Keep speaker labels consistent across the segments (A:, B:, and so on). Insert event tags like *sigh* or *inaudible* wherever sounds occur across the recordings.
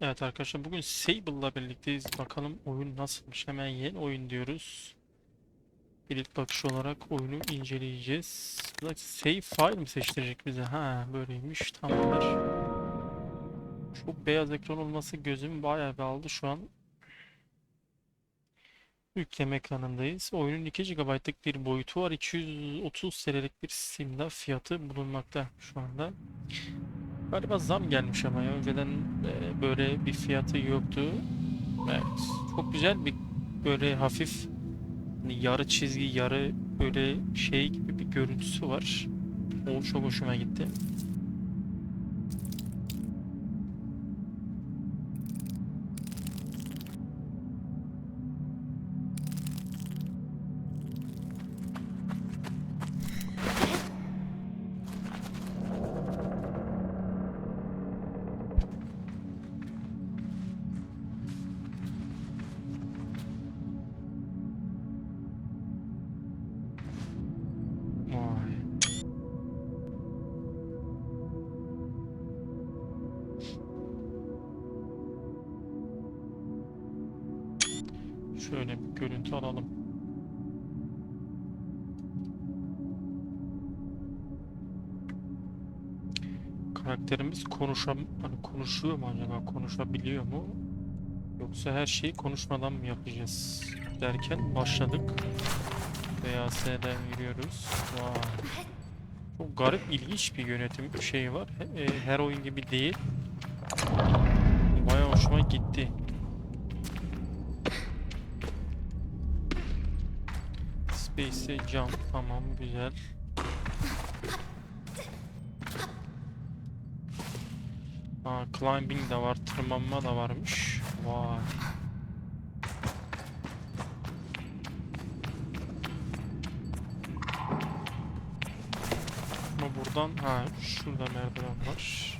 A: Evet arkadaşlar bugün Sable'la birlikteyiz. Bakalım oyun nasılmış. Hemen yeni oyun diyoruz. Bir ilk bakış olarak oyunu inceleyeceğiz. Save file mi seçtirecek bize? Ha böyleymiş. Tamamdır. Çok beyaz ekran olması gözüm bayağı bir aldı şu an. Yükleme ekranındayız. Oyunun 2 GB'lık bir boyutu var. 230 TL'lik bir Steam'de fiyatı bulunmakta şu anda. Galiba zam gelmiş ama ya. Önceden e, böyle bir fiyatı yoktu. Evet. Çok güzel bir böyle hafif hani yarı çizgi yarı böyle şey gibi bir görüntüsü var. O çok hoşuma gitti. Şöyle bir görüntü alalım. Karakterimiz konuşam hani konuşuyor mu acaba? Konuşabiliyor mu? Yoksa her şeyi konuşmadan mı yapacağız? Derken başladık. VAS'den yürüyoruz. Vay. Çok garip, ilginç bir yönetim şeyi var. E, Her oyun gibi değil. Bayağı hoşuma gitti. Space'e jump tamam güzel. Aa, climbing de var, tırmanma da varmış. Vay. Ama buradan ha şurada merdiven var.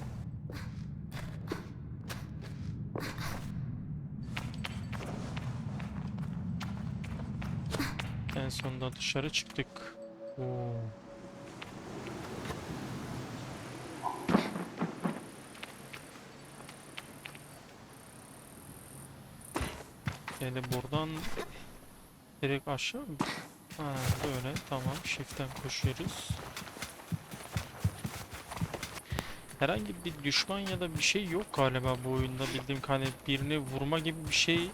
A: Sonunda dışarı çıktık. Oo. Yani buradan direkt aşağı mı? Ha böyle tamam shift'ten koşuyoruz. Herhangi bir düşman ya da bir şey yok galiba bu oyunda bildiğim kadarıyla birini vurma gibi bir şey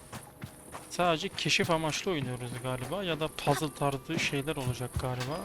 A: sadece keşif amaçlı oynuyoruz galiba ya da puzzle tarzı şeyler olacak galiba.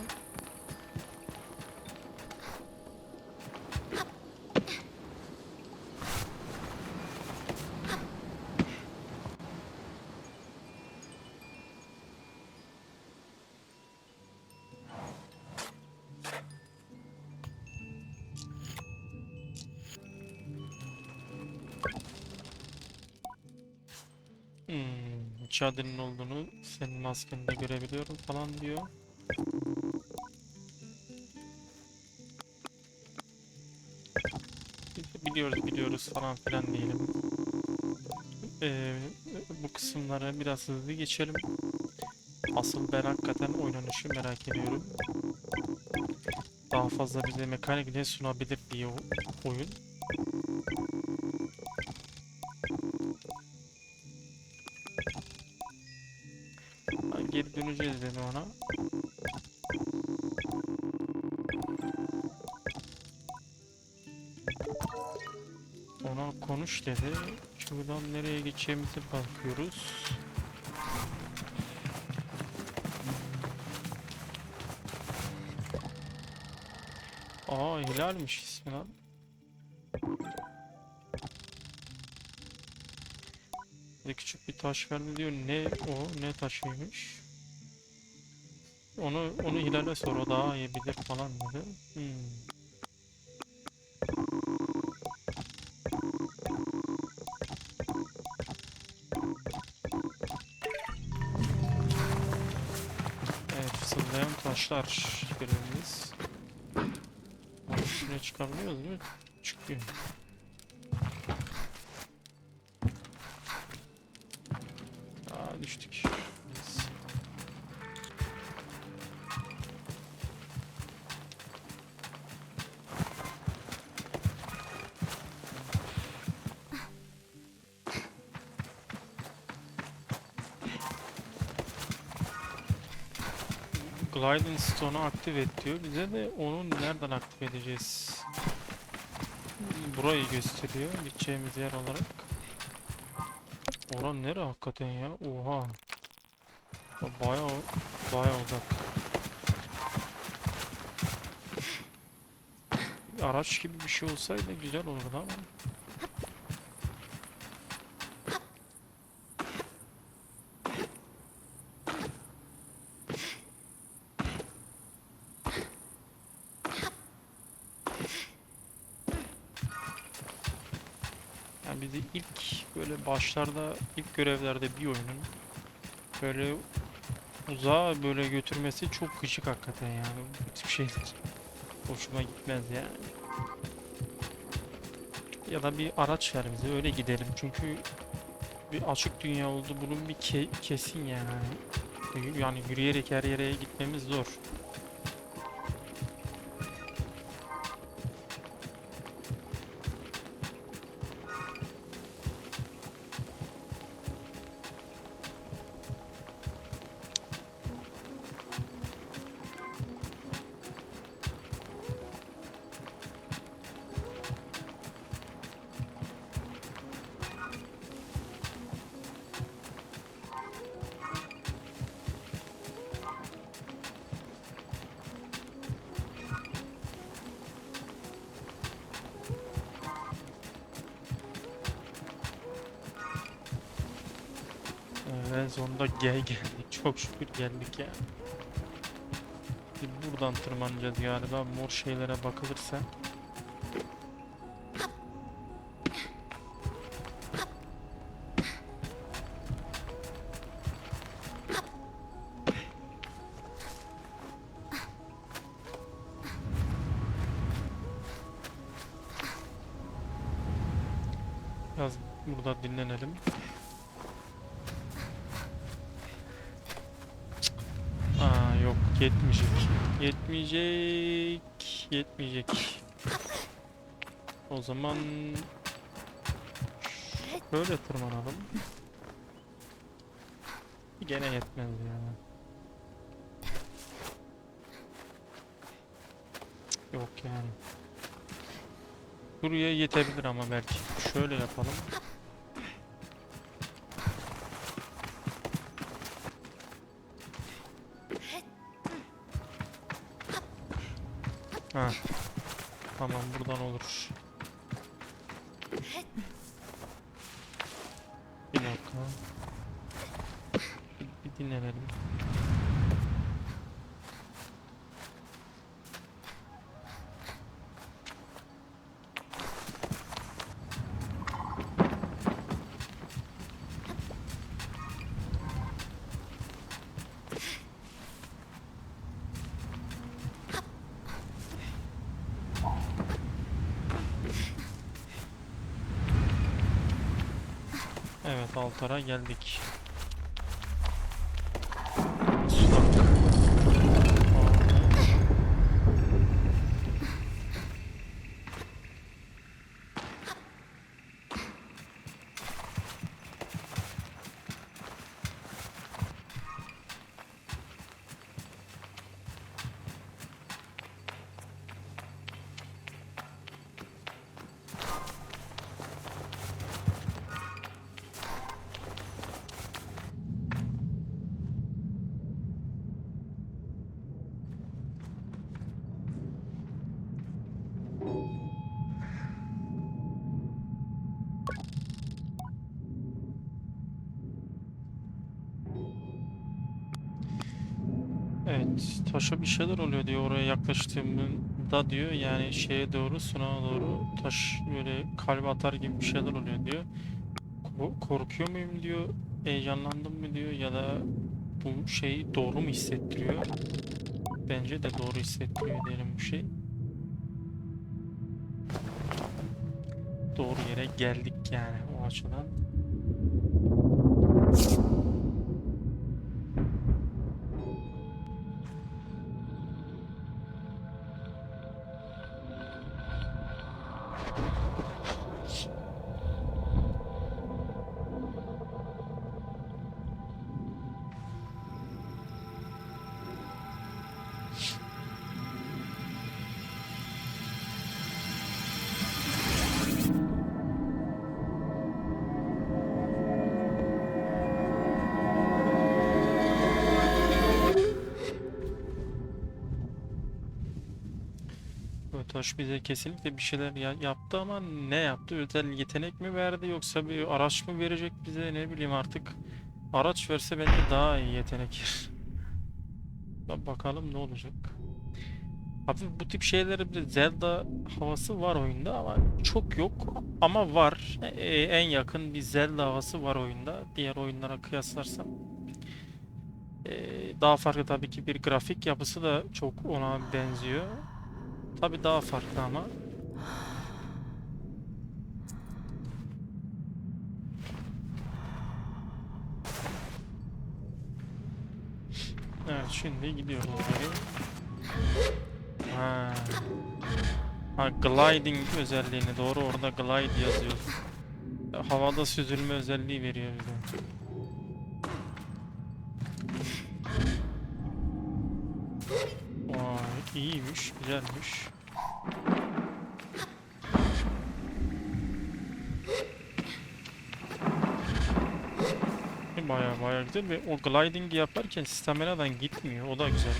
A: Hmm, Chad'ın olduğunu senin maskende görebiliyorum falan diyor. Biliyoruz biliyoruz falan filan diyelim. Ee, bu kısımlara biraz hızlı geçelim. Asıl ben hakikaten oynanışı merak ediyorum. Daha fazla bize mekanik ne sunabilir o- oyun. Döneceğiz dedi ona. Ona konuş dedi. Şuradan nereye gideceğimize bakıyoruz. Aa Hilal'miş ismi lan. Bir küçük bir taş verdi diyor. Ne o? Ne taşıymış? Onu onu Hilal'e sor daha iyi bilir falan dedi. Hmm. Evet fısıldayan taşlar görevimiz. Onun üstüne çıkabiliyoruz değil mi? Çıkıyor. Gliding Stone'u aktif et diyor. Bize de onu nereden aktif edeceğiz? Burayı gösteriyor gideceğimiz yer olarak. Oran nere hakikaten ya? Oha. Baya baya uzak. Araç gibi bir şey olsaydı güzel olurdu ama. Bizi ilk böyle başlarda ilk görevlerde bir oyunun böyle uzağa böyle götürmesi çok gıcık hakikaten yani bu tip şeyler hoşuma gitmez yani. Ya da bir araç ver bize öyle gidelim çünkü bir açık dünya oldu bunun bir ke- kesin yani. Hani Yani yürüyerek her yere gitmemiz zor. En sonunda gel geldik. *laughs* Çok şükür geldik ya. Buradan tırmanacağız galiba. Mor şeylere bakılırsa. Yok yetmeyecek. Yetmeyecek. Yetmeyecek. O zaman böyle tırmanalım. Gene yetmez ya. Yok yani. Buraya yetebilir ama belki. Şöyle yapalım. Ha. Tamam buradan olur. Bir dakika. Bir, bir dinlenelim. Evet altara geldik. Taşa bir şeyler oluyor diyor oraya yaklaştığımda diyor yani şeye doğru sunağa doğru taş böyle kalp atar gibi bir şeyler oluyor diyor. Ko- korkuyor muyum diyor, heyecanlandım mı diyor ya da bu şey doğru mu hissettiriyor? Bence de doğru hissettiriyor diyelim bu şey. Doğru yere geldik yani o açıdan. Tofaş bize kesinlikle bir şeyler ya- yaptı ama ne yaptı? Özel yetenek mi verdi yoksa bir araç mı verecek bize ne bileyim artık. Araç verse bence daha iyi yetenek. Ba- Bakalım ne olacak. Abi bu tip şeylere bir Zelda havası var oyunda ama çok yok ama var. E, en yakın bir Zelda havası var oyunda. Diğer oyunlara kıyaslarsam. E, daha farklı tabii ki bir grafik yapısı da çok ona benziyor. Tabii daha farklı ama. Evet şimdi gidiyoruz geri. Ha gliding özelliğini doğru orada glide yazıyor. Havada süzülme özelliği veriyor bize. İyiymiş, güzelmiş. Baya baya güzel ve o gliding yaparken stamina'dan gitmiyor. O da güzel.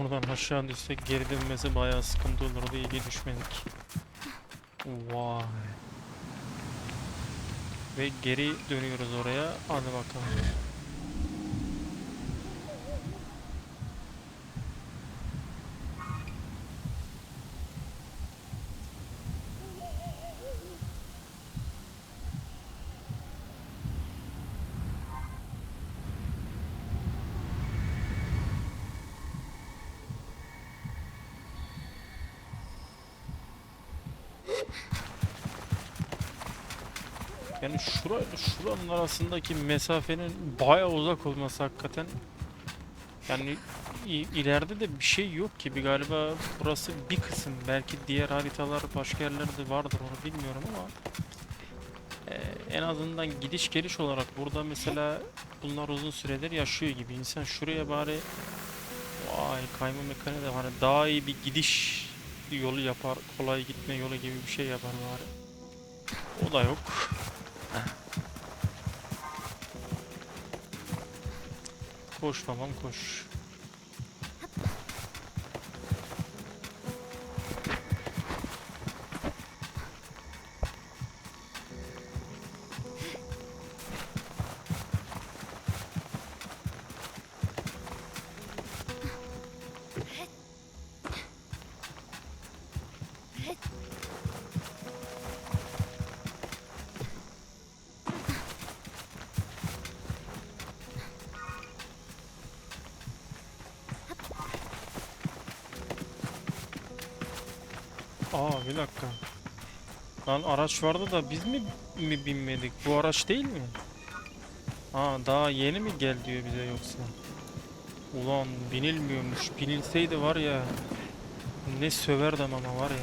A: Oradan aşağı düşsek geri dönmesi bayağı sıkıntı olurdu. İyi ki düşmedik. Vay. Ve geri dönüyoruz oraya. Hadi bakalım. Yani şura, şuranın arasındaki mesafenin bayağı uzak olması hakikaten yani ileride de bir şey yok gibi galiba. Burası bir kısım belki diğer haritalar başka yerlerde vardır onu bilmiyorum ama e, en azından gidiş geliş olarak burada mesela bunlar uzun süredir yaşıyor gibi. İnsan şuraya bari vay kayma mekaniği de hani daha iyi bir gidiş yolu yapar kolay gitme yolu gibi bir şey yapar bari o da yok. Koş babam koş. Aa bir dakika. Lan araç vardı da biz mi mi binmedik? Bu araç değil mi? Aa daha yeni mi gel diyor bize yoksa? Ulan binilmiyormuş. Binilseydi var ya ne söverdim ama var ya.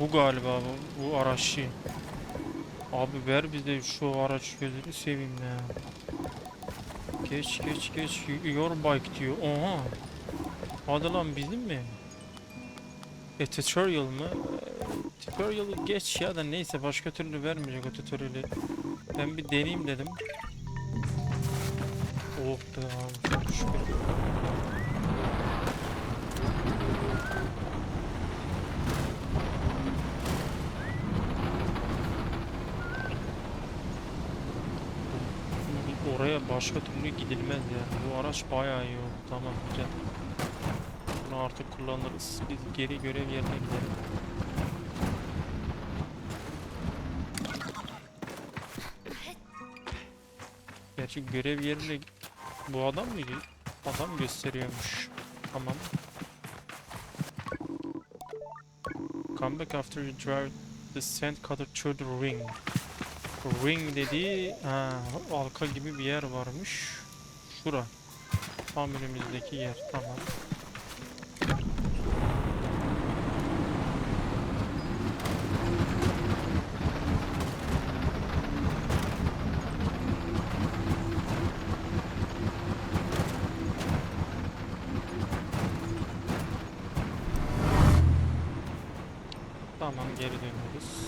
A: Bu galiba bu, bu araççı. Abi ver bize şu araç gözünü seveyim ya. Geç geç geç your bike diyor. Oha. Hadi lan bizim mi? E tutorial mı? E, Tutorial'ı geç ya da neyse başka türlü vermeyecek o tutorial'i. Ben bir deneyeyim dedim. Oh be abi çok şükür. Oraya başka türlü gidilmez yani. Bu araç bayağı iyi oldu. Tamam güzel. Kullanırız. Biz geri görev yerine gidelim. Gerçi görev yerine bu adam mıydı? Adam gösteriyormuş. Tamam. Come back after you drive the sand cutter through the ring. Ring dediği ha, halka gibi bir yer varmış. Şura. Tam önümüzdeki yer. Tamam. Tamam geri dönüyoruz.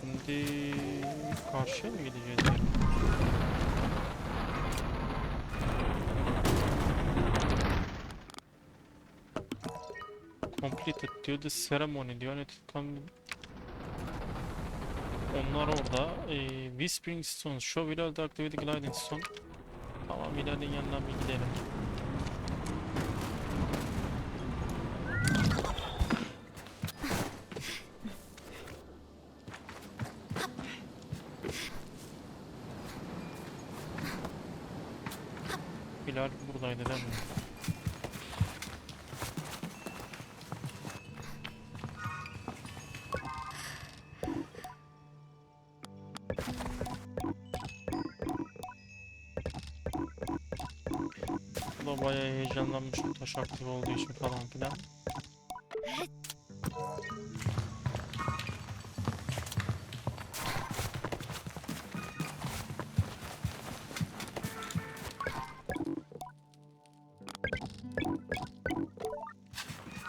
A: Şimdi karşıya mı gideceğiz? Completed diyor the ceremony diyor. Evet, tam- Onlar orada. Ee, Whispering Stones. Show the activity gliding stone. Tamam ilerleyin yanına bir gidelim. Da bayağı heyecanlanmış bu taş aktif olduğu için falan filan.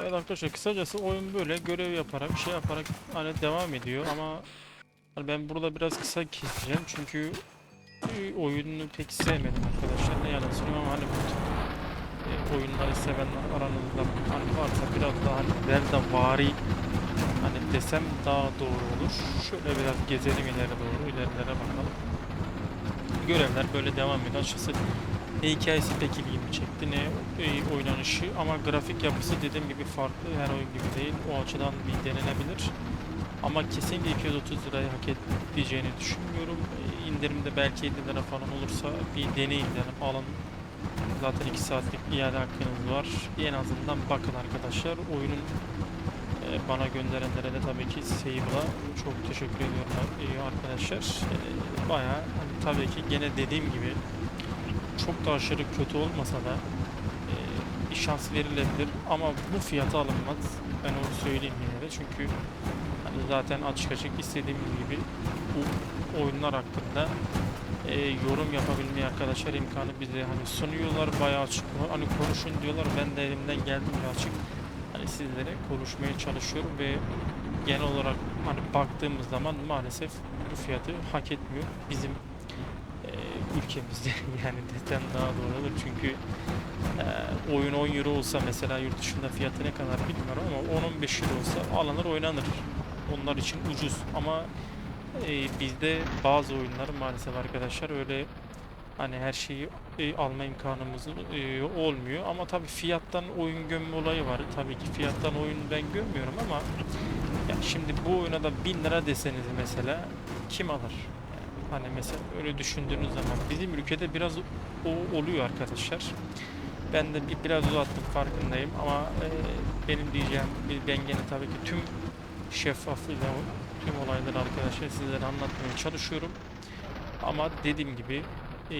A: Evet arkadaşlar kısacası oyun böyle görev yaparak şey yaparak hani devam ediyor ama hani ben burada biraz kısa keseceğim çünkü oyununu pek sevmedim arkadaşlar ne yalan söyleyeyim ama hani e, oyunları sevenler aranızda hani varsa biraz daha hani Zelda vari hani desem daha doğru olur. Şöyle biraz gezelim ileri doğru ilerilere bakalım. Görevler böyle devam ediyor. Açıkçası ne hikayesi pek ilgimi çekti ne e, oynanışı ama grafik yapısı dediğim gibi farklı her oyun gibi değil. O açıdan bir denenebilir. Ama kesinlikle 230 lirayı hak edeceğini düşünmüyorum. E, indirimde belki 50 lira falan olursa bir deneyin derim. Alın. Zaten 2 saatlik iade hakkınız var. En azından bakın arkadaşlar. Oyunun e, bana gönderenlere de tabii ki Save'la çok teşekkür ediyorum e, arkadaşlar. E, bayağı hani tabii ki gene dediğim gibi çok da aşırı kötü olmasa da bir şans verilebilir ama bu fiyata alınmaz. Ben onu söyleyeyim yine de çünkü hani zaten açık açık istediğim gibi bu oyunlar hakkında e, yorum yapabilmeye arkadaşlar imkanı bize hani sunuyorlar bayağı açık hani konuşun diyorlar. Ben de elimden geldiğince açık hani sizlere konuşmaya çalışıyorum ve genel olarak hani baktığımız zaman maalesef bu fiyatı hak etmiyor bizim e, ülkemizde. *laughs* Yani desem daha doğru olur? Çünkü e, oyun 10 euro olsa mesela yurt dışında fiyatı ne kadar bilmiyorum ama 10-15 euro olsa alınır oynanır. Onlar için ucuz ama e, bizde bazı oyunlar maalesef arkadaşlar öyle hani her şeyi e, alma imkanımız e, olmuyor ama tabii fiyattan oyun gömme olayı var tabii ki fiyattan oyun ben gömmüyorum ama ya şimdi bu oyuna da 1000 lira deseniz mesela kim alır? Hani mesela öyle düşündüğünüz zaman bizim ülkede biraz o oluyor arkadaşlar. Ben de bir, biraz uzattım farkındayım ama e, benim diyeceğim ben gene tabii ki tüm şeffaflığıyla tüm olayları arkadaşlar sizlere anlatmaya çalışıyorum. Ama dediğim gibi e,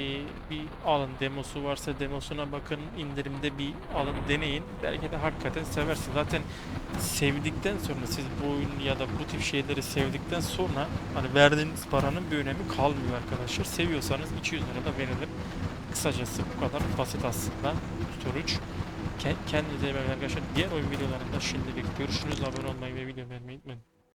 A: bir alın demosu varsa demosuna bakın indirimde bir alın deneyin. Belki de hakikaten seversiniz. Zaten sevdikten sonra siz bu oyunu ya da bu tip şeyleri sevdikten sonra hani verdiğiniz paranın bir önemi kalmıyor arkadaşlar. Seviyorsanız 200 lira da verilir. Kısacası bu kadar basit aslında. Tutor 3. Ke- Kendinize iyi bakın arkadaşlar. Diğer oyun videolarında şimdilik görüşürüz. Abone olmayı ve video beğenmeyi unutmayın.